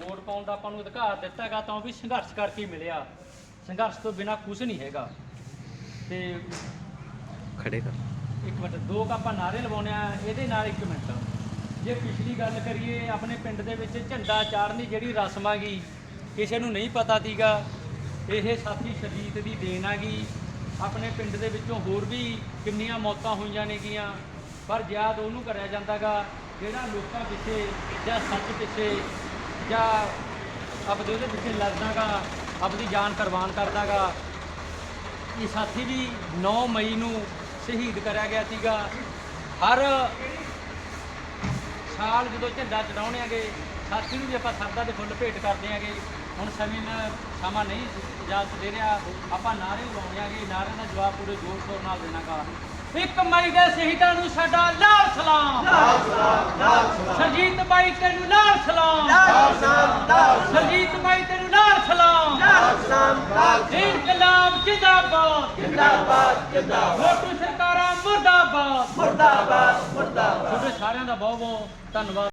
Vote ਪਾਉਣ ਦਾ ਆਪਾਂ ਨੂੰ ਅਧਿਕਾਰ ਦਿੱਤਾ ਹੈਗਾ ਤਾਂ ਉਹ ਵੀ ਸੰਘਰਸ਼ ਕਰਕੇ ਹੀ ਮਿਲਿਆ। ਸੰਘਰਸ਼ ਤੋਂ ਬਿਨਾ ਕੁਝ ਨਹੀਂ ਹੈਗਾ। ਤੇ ਖੜੇ ਕਰ। ਇੱਕ ਮਿੰਟ ਦੋ ਕੁ ਆਪਾਂ ਨਾਰੇ ਲਵਾਉਣੇ ਆ ਇਹਦੇ ਨਾਲ ਇੱਕ ਮਿੰਟ। ਜੇ ਪਿਛਲੀ ਗੱਲ ਕਰੀਏ ਆਪਣੇ ਪਿੰਡ ਦੇ ਵਿੱਚ ਝੰਡਾ ਚਾੜ੍ਹਨ ਦੀ ਜਿਹੜੀ ਰਸਮ ਆਗੀ ਕਿਸੇ ਨੂੰ ਨਹੀਂ ਪਤਾ ਸੀਗਾ। ਇਹ ਸਾਥੀ ਸ਼ਹੀਦ ਦੀ ਦੇਣ ਆਗੀ। ਆਪਣੇ ਪਿੰਡ ਦੇ ਵਿੱਚੋਂ ਹੋਰ ਵੀ ਕਿੰਨੀਆਂ ਮੌਤਾਂ ਹੋਈਆਂ ਨੇਗੀਆਂ। ਪਰ ਯਾਦ ਉਹਨੂੰ ਕਰਿਆ ਜਾਂਦਾਗਾ ਜਿਹੜਾ ਲੋਕਾਂ ਪਿੱਛੇ ਜਾਂ ਸੱਚ ਪਿੱਛੇ ਜਾਂ ਆਪਦੇ ਉਹਦੇ ਪਿੱਛੇ ਲੜਦਾਗਾ ਆਪਦੀ ਜਾਨ ਕੁਰਬਾਨ ਕਰਦਾਗਾ। ਇਹ ਸਾਥੀ ਵੀ 9 ਮਈ ਨੂੰ ਸ਼ਹੀਦ ਕਰਿਆ ਗਿਆ ਸੀਗਾ। ਹਰ ਸਾਲ ਜਦੋਂ ਝੰਡਾ ਚੜਾਉਣੇ ਆਗੇ ਸਾਥੀ ਨੂੰ ਵੀ ਆਪਾਂ ਸਰਦਾ ਦੇ ਫੁੱਲ ਭੇਟ ਕਰਦੇ ਆਗੇ। ਹੁਣ ਸਮੇਂ ਨਾਲ ਸਮਾਂ ਨਹੀਂ ਇਜਾਜ਼ਤ ਦੇ ਰਿਹਾ। ਆਪਾਂ ਨਾਰੇ ਲਗਾਉਣੇ ਆਗੇ। ਨਾਰਿਆਂ ਦਾ ਜਵਾਬ ਪੂਰੇ ਜ਼ੋਰ ਸ਼ੋਰ ਨਾਲ ਦੇਣਾਗਾ। ਇੱਕ ਮਈ ਦੇ ਸ਼ਹੀਦਾਂ ਨੂੰ ਸਾਡਾ ਲਾਲ ਸਲਾਮ। ਲਾਲ ਸਲਾਮ ਲਾਲ ਸਲਾਮ। ਸਰਜੀਤ ਬਾਈ ਤੈਨੂੰ ਲਾਲ ਸਲਾਮ ਲਾਲ ਸਲਾਮ। ਲਾਲ ਸਰਜੀਤ ਬਾਈ ਤੈਨੂੰ ਲਾਲ ਸਲਾਮ। ਲਾਲ ਸਲਾਮ ਲਾਲ ਇਨਕਲਾਬ ਜਿੰਦਾਬਾਦ। ਜਿੰਦਾਬਾਦ ਜਿੰਦਾਬਾਦ ਮੋਟੂ ਸਰਕਾਰਾਂ ਮੁਰਦਾਬਾਦ। ਮੁਰਦਾਬਾਦ ਮੁਰਦਾਬਾਦ। ਤੁਹਾਡੇ ਸਾਰਿਆਂ ਦਾ ਬਹੁਤ ਬਹੁਤ ਧੰਨਵਾਦ।